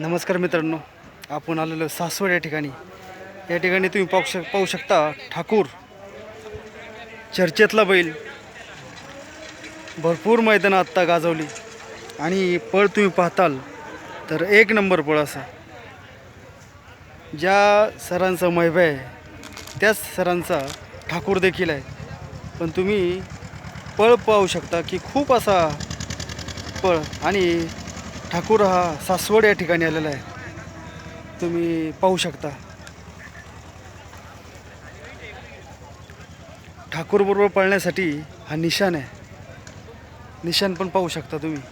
नमस्कार मित्रांनो आपण आलेलो सासवड या ठिकाणी. या ठिकाणी तुम्ही पाहू शक पाहू शकता ठाकूर चर्चेतला बैल. भरपूर मैदानं आत्ता गाजवली. आणि पळ तुम्ही पाहताल तर एक नंबर पळ असा. ज्या सरांचा मैभा आहे त्याच सरांचा ठाकूर देखील आहे. पण तुम्ही पळ पाहू शकता की खूप असा पळ आणि ठाकूर हा सासवड या ठिकाणी आलेला आहे. तुम्ही पाहू शकता. ठाकूरबरोबर पळण्यासाठी हा निशाण आहे. निशाण पण पाहू शकता तुम्ही.